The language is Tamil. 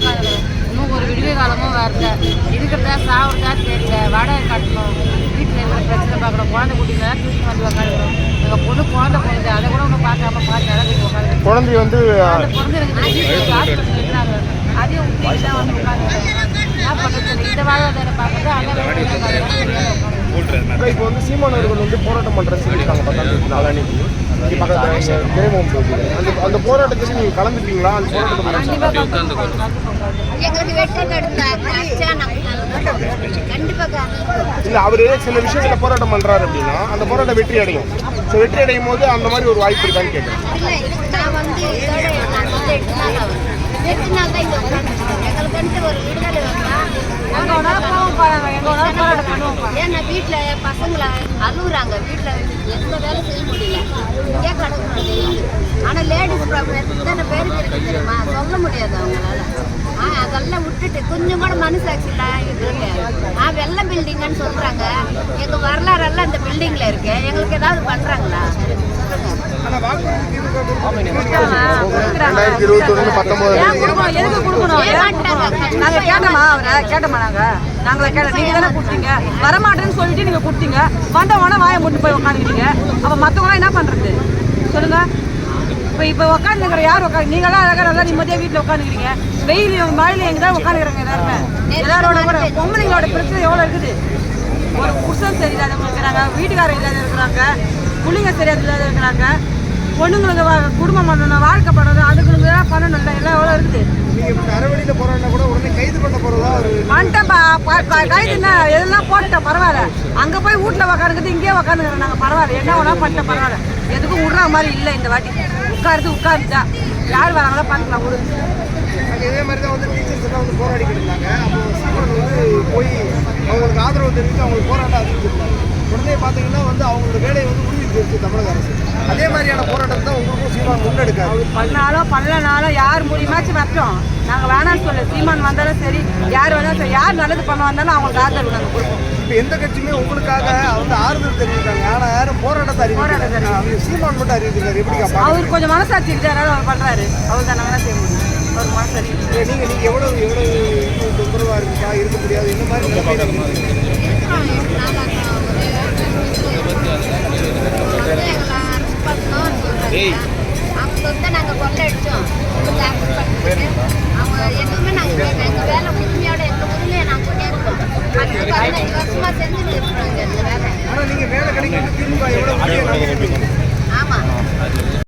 இன்னும் ஒரு விடுவை காலமும் வரல. இருக்கிறதா சாப்பிட்றதா தெரியல. வாடகை கட்டணும். வீட்டில் இருக்கிற பிரச்சனை பார்க்கணும். குழந்தை குட்டிங்களா டியூஷன் வந்து உட்காந்துக்கிறோம் எங்கள் பொண்ணு குழந்தை போகுது அதை கூட ஒன்றும் பார்க்காம பார்த்து அழகு உட்காந்து குழந்தை வந்து பிறந்து எனக்கு ஹாஸ்பிட்டல் இருக்கிறாங்க அதையும் வந்து உட்காந்துக்கிறேன் என்ன பண்ணுறது இந்த வாழ்வாதாரம் பார்க்கறது அந்த இப்போ வந்து சீமான் அவர்கள் வந்து போராட்டம் பண்ணுறேன்னு சொல்லியிருக்காங்க பத்தாம் தேதி நாளானிக்கு பக்கத்தில் தொகுதியில் அந்த அந்த போராட்டத்துக்கு நீங்கள் கலந்துப்பீங்களா? அந்த போராட்டத்தை இல்லை அவர் சில விஷயங்களை போராட்டம் பண்ணுறாரு அப்படின்னா அந்த போராட்டம் வெற்றி அடையும். ஸோ வெற்றி அடையும் போது அந்த மாதிரி ஒரு வாய்ப்பு இருக்கான்னு கேட்குறேன் இல்லை நான் வந்து இதோட நான் வந்து எட்டு நாள் ஆகுது எட்டு நாள் தான் இங்கே உட்காந்துருக்கேன் எங்களுக்குன்ட்டு ஒரு விடுதலை வந்தா எங்கே வேணாலும் போவோம் பாருங்க எங்கே வேணாலும் போராட்டம் பண்ணுவோம் ஏன்னா வீட்டில் பசங்களை அழுகுறாங்க வீட்டில் எந்த வேலை செய்ய முடியல. இங்கே கிடக்கணும் ஆனால் லேடிஸ் ப்ராப்ளம் எத்தனை பேருக்கு தெரியுமா? சொல்ல முடியாது அவங்களால. ஆ அதெல்லாம் விட்டுட்டு கொஞ்சம் கூட மனசாட்சி இல்லை இருக்கு ஆ வெள்ள பில்டிங்னு சொல்கிறாங்க எங்கள் வரலாறெல்லாம் அந்த பில்டிங்கில் இருக்கு. எங்களுக்கு ஏதாவது பண்ணுறாங்களா கேட்டோமா அவரை? கேட்டோமா நாங்க? நாங்களை கேட்ட நீங்கள் தானே கொடுத்தீங்க? வரமாட்டேன்னு சொல்லிட்டு நீங்கள் கொடுத்தீங்க. வந்தவன வாயை முட்டு போய் உட்காந்துக்கிட்டீங்க அப்போ மற்றவங்களாம் என்ன பண்ணுறது சொல்லுங்கள் இப்போ இப்போ உட்காந்துக்கிற யார் உட்காந்து நீங்களாம் அழகாக நல்லா நிம்மதியாக வீட்டில் உட்காந்துக்கிறீங்க வெயில் மழையில எங்கே தான் உட்காந்துக்கிறாங்க எல்லாருமே. எல்லாரோட கூட பொம்பளைங்களோட பிரச்சனை எவ்வளோ இருக்குது? ஒரு புருஷன் சரியில்லாதவங்க இருக்கிறாங்க வீட்டுக்காரர் இல்லாத இருக்கிறாங்க. பிள்ளைங்க சரியாக இல்லாத இருக்கிறாங்க. பொண்ணுங்களுக்கு வா- குடும்பம் பண்ணணும் வாழ்க்கை பண்ணணும் அதுங்களுக்கு எல்லாம் பண்ணணும்ல எல்லாம் எவ்வளோ இருக்குது நீங்கள் அறவழியில் போராடினா கூட உடனே கைது பண்ண போகிறதா ஒரு வந்துட்டேன்ப்பா என்ன எதெல்லாம் போட்டுட்டேன் பரவாயில்ல. அங்கே போய் வீட்டில் உட்காந்துக்கிட்டு இங்கேயே உட்காந்துக்கிறோம் நாங்கள் பரவாயில்ல. என்ன வேணா பண்ணிட்டேன் பரவாயில்ல. எதுக்கும் விடுற மாதிரி இல்லை இந்த வாட்டி. உட்காருது உட்காருச்சா யார் வராங்களோ பார்த்துக்கலாம் விடு இதே மாதிரி தான் வந்து டீச்சர்ஸ் எல்லாம் வந்து போராடிக்கிட்டு இருந்தாங்க. அப்போ சீமான் வந்து போய் அவங்களுக்கு ஆதரவு தெரிவித்து அவங்களுக்கு போராட்டம் அறிவிச்சிருந்தாங்க உடனே பார்த்தீங்கன்னா வந்து அவங்களோட வேலையை வந்து செஞ்சு தமிழக அரசு. அதே மாதிரியான போராட்டம் தான் உங்களுக்கும் சீமான் முன்னெடுக்காரு. பண்ணாலோ பண்ணலனாலும் யார் மூலியமாச்சும் வரட்டும். நாங்கள் வேணாம்னு சொல்ல சீமான் வந்தாலும் சரி யார் வேணாலும் சரி யார் நல்லது பண்ண வந்தாலும் அவங்களுக்கு ஆதரவு நாங்கள் கொடுப்போம். இப்போ எந்த கட்சியுமே உங்களுக்காக வந்து ஆறுதல் தெரிவித்தாங்க ஆனால் யாரும் போராட்டத்தை அறிவிக்கிறாங்க சீமான் மட்டும் அறிவிக்கிறாரு. எப்படி அவர் கொஞ்சம் மனசாட்சி இருக்கிறாரு அவர் பண்ணுறாரு அவர் தான் நாங்கள் செய்ய முடியும்? அவர் மனசாட்சி நீங்க நீங்க எவ்வளவு எவ்வளவு தொந்தரவா இருக்கா இருக்க முடியாது இந்த மாதிரி அவங்க வந்து நாங்கள் கொள்ளடிச்சோம் அவங்க எதுவுமே